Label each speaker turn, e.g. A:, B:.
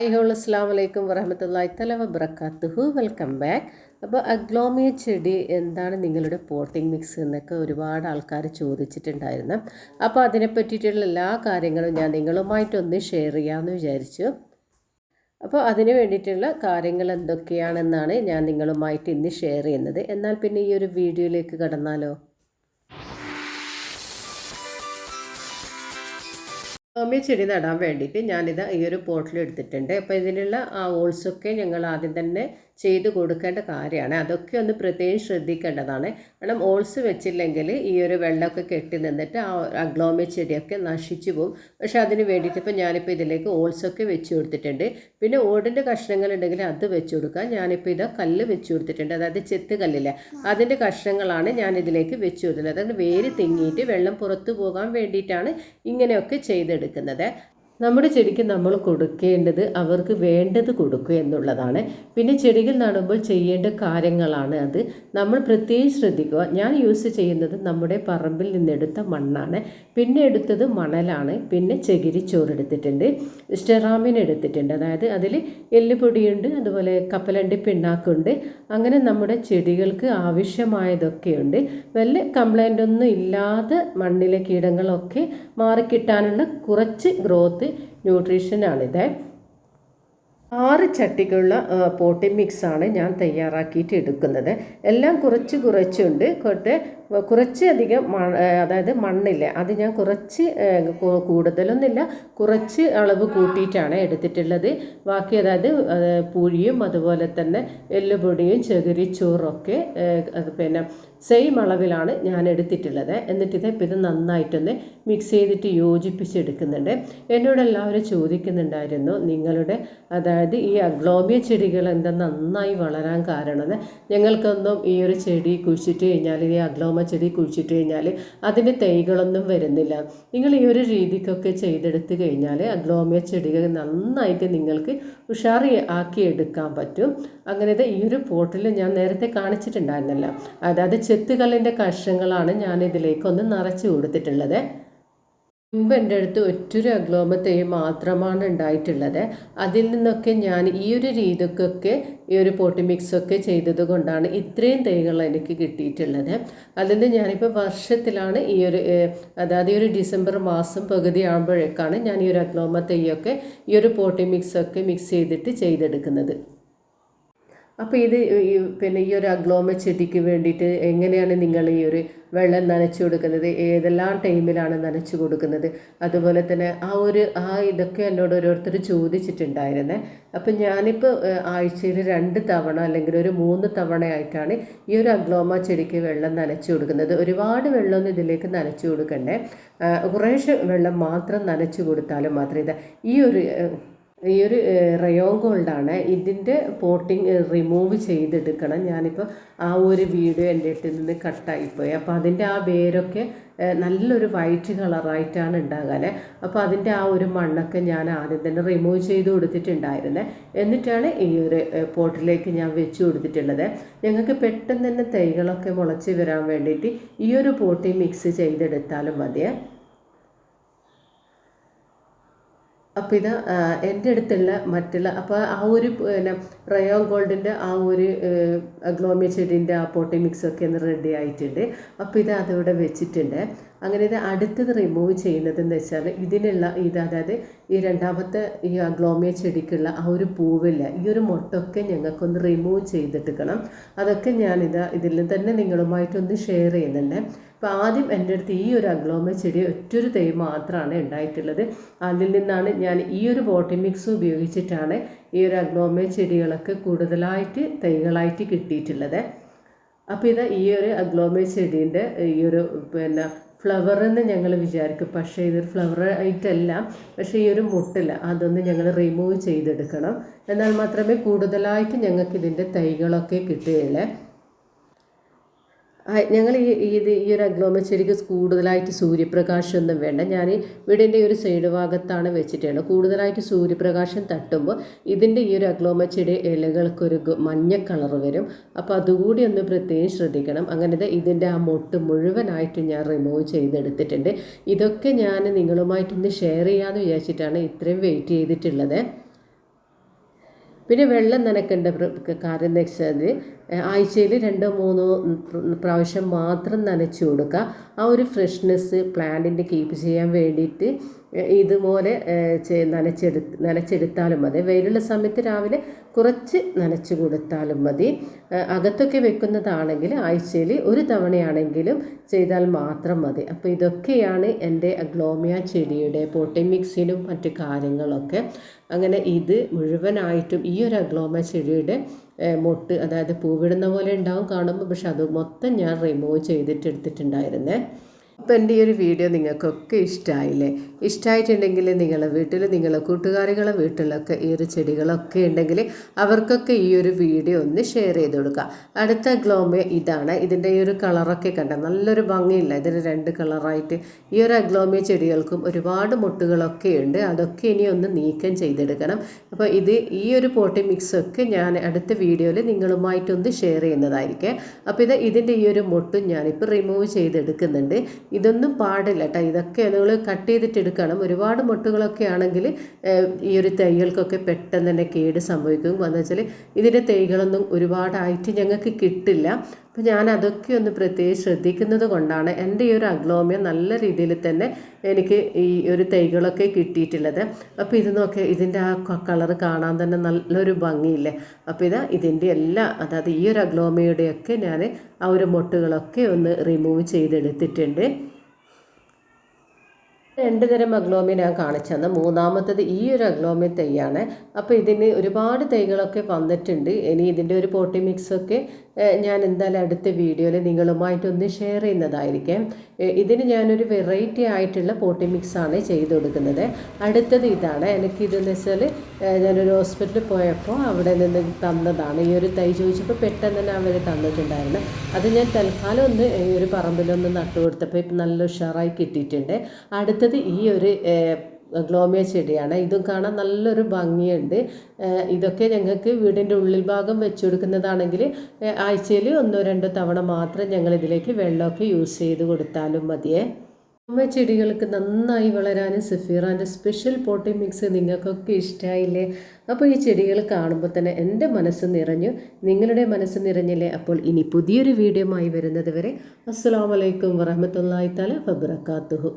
A: ഹൈഹോൾ അസ്സാം വലൈക്കും വറഹമത്തല്ലാഹി തല വബർക്കാത്തുഹു വെൽക്കം ബാക്ക്. അപ്പോൾ അഗ്ലോമിയ ചെടി എന്താണ് നിങ്ങളുടെ പോട്ടിംഗ് മിക്സ് എന്നൊക്കെ ഒരുപാട് ആൾക്കാർ ചോദിച്ചിട്ടുണ്ടായിരുന്നു. അപ്പോൾ അതിനെ പറ്റിയിട്ടുള്ള എല്ലാ കാര്യങ്ങളും ഞാൻ നിങ്ങളുമായിട്ടൊന്ന് ഷെയർ ചെയ്യാമെന്ന് വിചാരിച്ചു. അപ്പോൾ അതിന് വേണ്ടിയിട്ടുള്ള കാര്യങ്ങൾ എന്തൊക്കെയാണെന്നാണ് ഞാൻ നിങ്ങളുമായിട്ട് ഇന്ന് ഷെയർ ചെയ്യുന്നത്. എന്നാൽ പിന്നെ ഈ ഒരു വീഡിയോയിലേക്ക് കടന്നാലോ? ഹോമിയ ചെടി നടാൻ വേണ്ടിയിട്ട് ഞാനിത് ഈ ഒരു പോട്ടിൽ എടുത്തിട്ടുണ്ട് അപ്പോൾ ഇതിനുള്ള ആ ഓൾസൊക്കെ ഞങ്ങൾ ആദ്യം തന്നെ ചെയ്ത് കൊടുക്കേണ്ട കാര്യമാണ്. അതൊക്കെ ഒന്ന് പ്രത്യേകം ശ്രദ്ധിക്കേണ്ടതാണ്. കാരണം ഓൾസ് വെച്ചില്ലെങ്കിൽ ഈ ഒരു വെള്ളമൊക്കെ കെട്ടി നിന്നിട്ട് ആ അഗ്ലോമി ചെടിയൊക്കെ നശിച്ചു പോകും. പക്ഷേ അതിന് വേണ്ടിയിട്ട് ഇപ്പോൾ ഞാനിപ്പോൾ ഇതിലേക്ക് ഓൾസൊക്കെ വെച്ച് കൊടുത്തിട്ടുണ്ട്. പിന്നെ ഓടിന്റെ കഷ്ണങ്ങൾ ഉണ്ടെങ്കിൽ അത് വെച്ച് കൊടുക്കാം ഞാനിപ്പോൾ ഇത് കല്ല് വെച്ച് കൊടുത്തിട്ടുണ്ട്. അതായത് ചെത്ത് കല്ലില്ല. അതിന്റെ കഷ്ണങ്ങളാണ് ഞാൻ ഇതിലേക്ക് വെച്ച് കൊടുക്കുന്നത്. അതായത് വേര് തിങ്ങിയിട്ട് വെള്ളം പുറത്തു പോകാൻ വേണ്ടിയിട്ടാണ് ഇങ്ങനെയൊക്കെ ചെയ്തെടുക്കുന്നത്. നമ്മുടെ ചെടിക്ക് നമ്മൾ കൊടുക്കേണ്ടത് അവർക്ക് വേണ്ടത് കൊടുക്കുക എന്നുള്ളതാണ്. പിന്നെ ചെടികൾ നടുമ്പോൾ ചെയ്യേണ്ട കാര്യങ്ങളാണ് അത്. നമ്മൾ പ്രത്യേകം ശ്രദ്ധിക്കുക. ഞാൻ യൂസ് ചെയ്യുന്നത് നമ്മുടെ പറമ്പിൽ നിന്നെടുത്ത മണ്ണാണ്. പിന്നെ എടുത്തത് മണലാണ്. പിന്നെ ചകിരി ചോറെടുത്തിട്ടുണ്ട് സ്റ്റെറാമിൻ എടുത്തിട്ടുണ്ട്. അതായത് അതിൽ എല്ലുപൊടിയുണ്ട് അതുപോലെ കപ്പലണ്ടി പിണ്ണാക്കുണ്ട്. അങ്ങനെ നമ്മുടെ ചെടികൾക്ക് ആവശ്യമായതൊക്കെയുണ്ട്. വല്ല കംപ്ലൈന്റ് ഒന്നും ഇല്ലാതെ മണ്ണിലെ കീടങ്ങളൊക്കെ മാറിക്കിട്ടാനുള്ള കുറച്ച് ഗ്രോത്ത് ന്യൂട്രീഷനാണിത് ആറ് ചട്ടികളുള്ള പോട്ടിംഗ് മിക്സാണ് ഞാൻ തയ്യാറാക്കിയിട്ട് എടുക്കുന്നത്. എല്ലാം കുറച്ച് കുറച്ചുണ്ട്. കൊട്ട് കുറച്ച് അധികം അതായത് മണ്ണില്ല. അത് ഞാൻ കുറച്ച് കൂടുതലൊന്നുമില്ല. കുറച്ച് അളവ് കൂട്ടിയിട്ടാണ് എടുത്തിട്ടുള്ളത്. ബാക്കി അതായത് പുഴിയും അതുപോലെ തന്നെ എല്ലുപൊടിയും ചകിരിച്ചോറൊക്കെ പിന്നെ സെയിം അളവിലാണ് ഞാൻ എടുത്തിട്ടുള്ളത്. എന്നിട്ട് ഇത് ഇത് നന്നായിട്ടൊന്ന് മിക്സ് ചെയ്തിട്ട് യോജിപ്പിച്ചെടുക്കുന്നുണ്ട്. എന്നോട് എല്ലാവരും ചോദിക്കുന്നുണ്ടായിരുന്നു നിങ്ങളുടെ അതായത് ഈ അഗ്ലോബിയ ചെടികൾ എന്താ നന്നായി വളരാൻ കാരണം? ഞങ്ങൾക്കൊന്നും ഈ ഒരു ചെടി കുഴിച്ചിട്ട് കഴിഞ്ഞാൽ ഈ അഗ്ലോമ ചെടി കുഴിച്ചിട്ട് കഴിഞ്ഞാൽ അതിന്റെ തൈകളൊന്നും വരുന്നില്ല. നിങ്ങൾ ഈ ഒരു രീതിക്കൊക്കെ ചെയ്തെടുത്ത് കഴിഞ്ഞാൽ അഗ്ലോമിയ ചെടികൾ നന്നായിട്ട് നിങ്ങൾക്ക് ഉഷാർ ആക്കി എടുക്കാൻ പറ്റും. അങ്ങനത്തെ ഈ ഒരു പോട്ടിൽ ഞാൻ നേരത്തെ കാണിച്ചിട്ടുണ്ടായിരുന്നല്ല. അതായത് ചെത്തുകല്ലിന്റെ കഷങ്ങളാണ് ഞാൻ ഇതിലേക്കൊന്ന് നിറച്ച് കൊടുത്തിട്ടുള്ളത്. മുമ്പ് എന്റെ അടുത്ത് ഒറ്റൊരു അഗ്ലോമ തൈ മാത്രമാണ് ഉണ്ടായിട്ടുള്ളത്. അതിൽ നിന്നൊക്കെ ഞാൻ ഈ ഒരു രീതിക്കൊക്കെ ഈ ഒരു പോട്ടി മിക്സൊക്കെ ചെയ്തത് കൊണ്ടാണ് ഇത്രയും തൈകൾ എനിക്ക് കിട്ടിയിട്ടുള്ളത്. അതിൽ ഞാനിപ്പോൾ വർഷത്തിലാണ് ഈ ഒരു അതായത് ഈ ഒരു ഡിസംബർ മാസം പകുതി ആകുമ്പോഴേക്കാണ് ഞാൻ ഈ ഒരു അഗ്ലോമ തൈയൊക്കെ ഈ ഒരു പോട്ടി മിക്സൊക്കെ മിക്സ് ചെയ്തിട്ട് ചെയ്തെടുക്കുന്നത്. അപ്പോൾ ഇത് പിന്നെ ഈ ഒരു അഗ്ലോമ ചെടിക്ക് വേണ്ടിയിട്ട് എങ്ങനെയാണ് നിങ്ങൾ ഈ ഒരു വെള്ളം നനച്ചു കൊടുക്കുന്നത്? ഏതെല്ലാം ടൈമിലാണ് നനച്ചു കൊടുക്കുന്നത്? അതുപോലെ തന്നെ ആ ഒരു ആ ഇതൊക്കെ എന്നോട് ഓരോരുത്തർ ചോദിച്ചിട്ടുണ്ടായിരുന്നേ. അപ്പം ഞാനിപ്പോൾ ആഴ്ചയിൽ രണ്ട് തവണ അല്ലെങ്കിൽ ഒരു മൂന്ന് തവണയായിട്ടാണ് ഈ ഒരു അഗ്ലോമ ചെടിക്ക് വെള്ളം നനച്ചു കൊടുക്കുന്നത്. ഒരുപാട് വെള്ളമൊന്നും ഇതിലേക്ക് നനച്ചു കൊടുക്കണ്ടേ. കുറേശ്ശെ വെള്ളം മാത്രം നനച്ചു കൊടുത്താലും മാത്രമേ ഇത് ഈ ഒരു ഈ ഒരു റയോൺ ഗോൾഡാണ് ഇതിന്റെ പോട്ടിങ് റിമൂവ് ചെയ്തെടുക്കണം. ഞാനിപ്പോൾ ആ ഒരു വീഡിയോ എന്റെ അടുത്ത് നിന്ന് കട്ടായിപ്പോയി. അപ്പോൾ അതിന്റെ ആ വേരൊക്കെ നല്ലൊരു വൈറ്റ് കളറായിട്ടാണ് ഉണ്ടാകാൻ അപ്പോൾ അതിന്റെ ആ ഒരു മണ്ണൊക്കെ ഞാൻ ആദ്യം തന്നെ റിമൂവ് ചെയ്ത് കൊടുത്തിട്ടുണ്ടായിരുന്നത് എന്നിട്ടാണ് ഈ ഒരു പോട്ടിലേക്ക് ഞാൻ വെച്ച് കൊടുത്തിട്ടുള്ളത്. ഞങ്ങൾക്ക് പെട്ടെന്ന് തന്നെ തൈകളൊക്കെ മുളച്ച് വരാൻ വേണ്ടിയിട്ട് ഈ ഒരു പോട്ടി മിക്സ് ചെയ്തെടുത്താലും മതിയേ. അപ്പോൾ ഇത് എന്റെ അടുത്തുള്ള മറ്റുള്ള അപ്പോൾ ആ ഒരു പിന്നെ റയോൺ ഗോൾഡിന്റെ ആ ഒരു ഗ്ലോമിയ ചെടീന്റെ ആ പോട്ടി മിക്സൊക്കെ ഒന്ന് റെഡി ആയിട്ടുണ്ട്. അപ്പോൾ ഇത് അതിവിടെ വെച്ചിട്ടുണ്ട്. അങ്ങനെ ഇത് അടുത്തത് റിമൂവ് ചെയ്യുന്നതെന്ന് വെച്ചാൽ ഇതിനുള്ള ഇത് അതായത് ഈ രണ്ടാമത്തെ ഈ അഗ്ലോമിയ ചെടിക്കുള്ള ആ ഒരു പൂവില്ല ഈ ഒരു മുട്ടൊക്കെ ഞങ്ങൾക്കൊന്ന് റിമൂവ് ചെയ്തെടുക്കണം അതൊക്കെ ഞാനിത് ഇതിൽ തന്നെ നിങ്ങളുമായിട്ടൊന്ന് ഷെയർ ചെയ്യുന്നുണ്ട്. അപ്പോൾ ആദ്യം എന്റെ അടുത്ത് ഈ ഒരു അഗ്ലോമ ചെടി ഒറ്റൊരു തൈ മാത്രമാണ് ഉണ്ടായിട്ടുള്ളത്. അതിൽ നിന്നാണ് ഞാൻ ഈ ഒരു ബോട്ടി മിക്സ് ഉപയോഗിച്ചിട്ടാണ് ഈ ഒരു അഗ്ലോമ ചെടികളൊക്കെ കൂടുതലായിട്ട് തൈകളായിട്ട് കിട്ടിയിട്ടുള്ളത്. അപ്പോൾ ഇത് ഈ ഒരു അഗ്ലോമ ചെടീന്റെ ഈ ഒരു പിന്നെ ഫ്ലവർ എന്ന് ഞങ്ങൾ വിചാരിക്കും. പക്ഷേ ഇതൊരു ഫ്ലവർ ആയിട്ടല്ല പക്ഷേ ഈ ഒരു മുട്ടില്ല. അതൊന്ന് ഞങ്ങൾ റിമൂവ് ചെയ്തെടുക്കണം. എന്നാൽ മാത്രമേ കൂടുതലായിട്ട് ഞങ്ങൾക്ക് ഇതിന്റെ തൈകളൊക്കെ കിട്ടുകയുള്ളൂ. ഞങ്ങൾ ഈ ഇത് ഈ ഒരു അഗ്ലോമ ചെടിക്ക് കൂടുതലായിട്ട് സൂര്യപ്രകാശമൊന്നും വേണ്ട. ഞാൻ വീടിന്റെ ഒരു സൈഡ് ഭാഗത്താണ് വെച്ചിട്ടുള്ളത്. കൂടുതലായിട്ട് സൂര്യപ്രകാശം തട്ടുമ്പോൾ ഇതിന്റെ ഈ ഒരു അഗ്ലോമ ഇലകൾക്കൊരു മഞ്ഞ കളർ വരും. അപ്പോൾ അതുകൂടി ഒന്ന് പ്രത്യേകം ശ്രദ്ധിക്കണം. അങ്ങനത്തെ ഇതിന്റെ ആ മൊട്ട് മുഴുവനായിട്ട് ഞാൻ റിമൂവ് ചെയ്തെടുത്തിട്ടുണ്ട്. ഇതൊക്കെ ഞാൻ നിങ്ങളുമായിട്ടൊന്ന് ഷെയർ ചെയ്യാമെന്ന് വിചാരിച്ചിട്ടാണ് ഇത്രയും വെയിറ്റ് ചെയ്തിട്ടുള്ളത്. പിന്നെ വെള്ളം നനക്കേണ്ട കാര്യം എന്ന് വെച്ചാൽ ആഴ്ചയിൽ രണ്ടോ മൂന്നോ പ്രാവശ്യം മാത്രം നനച്ചു കൊടുക്കുക. ആ ഒരു ഫ്രഷ്നെസ് പ്ലാന്റിന്റെ കീപ്പ് ചെയ്യാൻ വേണ്ടിയിട്ട് ഇതുപോലെ നനച്ചെടു നനച്ചെടുത്താലും മതി. വെയിലുള്ള സമയത്ത് രാവിലെ കുറച്ച് നനച്ചു കൊടുത്താലും മതി. അകത്തൊക്കെ വെക്കുന്നതാണെങ്കിൽ ആഴ്ചയിൽ ഒരു തവണയാണെങ്കിലും ചെയ്താൽ മാത്രം മതി. അപ്പോൾ ഇതൊക്കെയാണ് എന്റെ അഗ്ലോമിയ ചെടിയുടെ പോട്ടിമിക്സിനും മറ്റു കാര്യങ്ങളൊക്കെ. അങ്ങനെ ഇത് മുഴുവനായിട്ടും ഈ ഒരു അഗ്ലോമിയ ചെടിയുടെ മുട്ട് അതായത് പൂവിടുന്ന പോലെ ഉണ്ടാവും കാണുമ്പോൾ പക്ഷെ അത് മൊത്തം ഞാൻ റിമൂവ് ചെയ്തിട്ട് എടുത്തിട്ടുണ്ടായിരുന്നേ അപ്പോൾ എന്റെ ഈ ഒരു വീഡിയോ നിങ്ങൾക്കൊക്കെ ഇഷ്ടമായില്ലേ ഇഷ്ടമായിട്ടുണ്ടെങ്കിൽ നിങ്ങളെ വീട്ടിൽ നിങ്ങളെ കൂട്ടുകാരികളെ വീട്ടിലൊക്കെ ഈ ഒരു ചെടികളൊക്കെ ഉണ്ടെങ്കിൽ അവർക്കൊക്കെ ഈ ഒരു വീഡിയോ ഒന്ന് ഷെയർ ചെയ്ത് കൊടുക്കുക. അടുത്ത ഗ്ലോമ ഇതാണ്. ഇതിന്റെ ഈ ഒരു കളറൊക്കെ കണ്ട നല്ലൊരു ഭംഗിയില്ല. ഇതിന് രണ്ട് കളറായിട്ട് ഈ ഒരു അഗ്ലോമിയ ചെടികൾക്കും ഒരുപാട് മുട്ടുകളൊക്കെ ഉണ്ട്. അതൊക്കെ ഇനി ഒന്ന് നീക്കം ചെയ്തെടുക്കണം. അപ്പോൾ ഇത് ഈ ഒരു പോട്ടി മിക്സൊക്കെ ഞാൻ അടുത്ത വീഡിയോയിൽ നിങ്ങളുമായിട്ടൊന്ന് ഷെയർ ചെയ്യുന്നതായിരിക്കും. അപ്പോൾ ഇത് ഇതിന്റെ ഈ ഒരു മുട്ടും ഞാനിപ്പോൾ റിമൂവ് ചെയ്തെടുക്കുന്നുണ്ട്. ഇതൊന്നും പാടില്ല കേട്ടോ ഇതൊക്കെ നിങ്ങൾ കട്ട് ചെയ്തിട്ട് എടുക്കണം. ഒരുപാട് മുട്ടുകളൊക്കെ ആണെങ്കിൽ ഈ ഒരു തൈകൾക്കൊക്കെ പെട്ടെന്ന് തന്നെ കേട് സംഭവിക്കും. എന്ന് വെച്ചാൽ ഇതിന്റെ തൈകളൊന്നും ഒരുപാടായിട്ട് ഞങ്ങൾക്ക് കിട്ടില്ല. അപ്പോൾ ഞാൻ അതൊക്കെ ഒന്ന് പ്രത്യേകിച്ച് ശ്രദ്ധിക്കുന്നത് കൊണ്ടാണ് എന്റെ ഈ ഒരു അഗ്ലോമിയ നല്ല രീതിയിൽ തന്നെ എനിക്ക് ഈ ഒരു തൈകളൊക്കെ കിട്ടിയിട്ടുള്ളത്. അപ്പോൾ ഇത് നോക്കി ഇതിന്റെ ആ കളർ കാണാൻ തന്നെ നല്ലൊരു ഭംഗിയില്ലേ? അപ്പോൾ ഇതാ ഇതിന്റെ എല്ലാ അതായത് ഈ ഒരു അഗ്ലോമിയുടെയൊക്കെ ഞാൻ ആ ഒരു മൊട്ടുകളൊക്കെ ഒന്ന് റിമൂവ് ചെയ്തെടുത്തിട്ടുണ്ട്. രണ്ട് തരം അഗ്ലോമി ഞാൻ കാണിച്ചു തന്നെ. മൂന്നാമത്തത് ഈ ഒരു അഗ്ലോമി തൈയാണ്. അപ്പോൾ ഇതിന് ഒരുപാട് തൈകളൊക്കെ വന്നിട്ടുണ്ട്. ഇനി ഇതിന്റെ ഒരു പോട്ടി മിക്സൊക്കെ ഞാൻ എന്തായാലും അടുത്ത വീഡിയോയിൽ നിങ്ങളുമായിട്ടൊന്ന് ഷെയർ ചെയ്യുന്നതായിരിക്കും. ഇതിന് ഞാനൊരു വെറൈറ്റി ആയിട്ടുള്ള പോട്ടി മിക്സാണ് ചെയ്ത് കൊടുക്കുന്നത്. അടുത്തത് ഇതാണ്. എനിക്കിതെന്ന് വെച്ചാൽ ഞാനൊരു ഹോസ്പിറ്റലിൽ പോയപ്പോൾ അവിടെ നിന്ന് തന്നതാണ്. ഈ ഒരു തൈ ചോദിച്ചപ്പോൾ പെട്ടെന്ന് തന്നെ അവർ തന്നിട്ടുണ്ടായിരുന്നു. അത് ഞാൻ തൽക്കാലം ഒന്ന് ഈ ഒരു പറമ്പിലൊന്ന് നട്ടു കൊടുത്തപ്പോൾ ഇപ്പം നല്ല ഉഷാറായി കിട്ടിയിട്ടുണ്ട്. അടുത്തത് ഈ ഒരു ഗ്ലോമിയ ചെടിയാണ്. ഇതും കാണാൻ നല്ലൊരു ഭംഗിയുണ്ട്. ഇതൊക്കെ ഞങ്ങൾക്ക് വീടിന്റെ ഉള്ളിൽ ഭാഗം വെച്ച് കൊടുക്കുന്നതാണെങ്കിൽ ആഴ്ചയിൽ ഒന്നോ രണ്ടോ തവണ മാത്രം ഞങ്ങൾ ഇതിലേക്ക് വെള്ളമൊക്കെ യൂസ് ചെയ്ത് കൊടുത്താലും മതിയേ. അമ്മ ചെടികൾക്ക് നന്നായി വളരാനും സഫീറാന്റെ സ്പെഷ്യൽ പോട്ടി മിക്സ് നിങ്ങൾക്കൊക്കെ ഇഷ്ടമായില്ലേ അപ്പോൾ ഈ ചെടികൾ കാണുമ്പോൾ തന്നെ എന്റെ മനസ്സ് നിറഞ്ഞു. നിങ്ങളുടെ മനസ്സ് നിറഞ്ഞില്ലേ? അപ്പോൾ ഇനി പുതിയൊരു വീഡിയോ ആയി വരുന്നത് വരെ അസ്സാം വലൈക്കും വറഹമത്തല്ലാത്തല വബർക്കാത്തുഹു